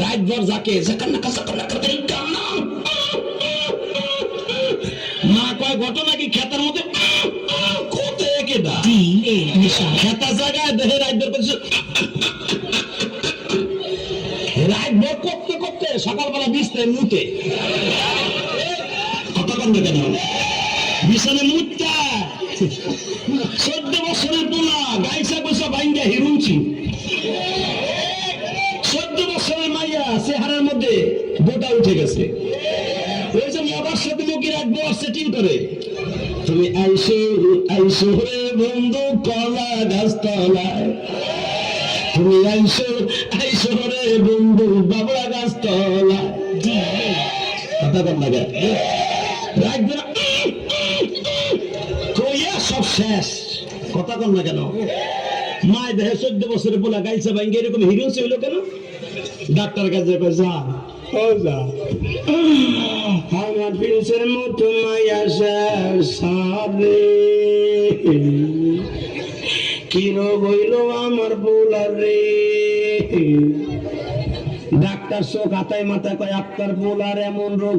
রাত ভর যাকে মা কয় ঘটনা কি খেতার মধ্যে. খেতা জায়গায় দেহে রাত ভর করছে করতে করতে সকালবেলা বিছতে মুতে কথা কন না কেন বিছানে মুতটা চোদ্দ বছরের পোলা গাইসা উঠে গেছে ওই সাথে রাখব সেটিং করে। তুমি আইসো আইসো বন্ধু, কলা গাছতলায়। তুমি আইসো আইসো বন্ধু, বাবলা গাছতলায়। কথা রাখবে না। কইয়া সব শেষ। কথা না কেন? মায় দেহে চোদ্দ বছরে বলা গাইছে ভাই এরকম হিরো ছিল কেন? ডাক্তার কাছে যা। আমার প্রিন্সের মতো মাইয়া সারে কি রোগ হইল আমার বোলার রে? ডাক্তার চোখ হাতায় মাথায় কয়, আপনার বোলার এমন রোগ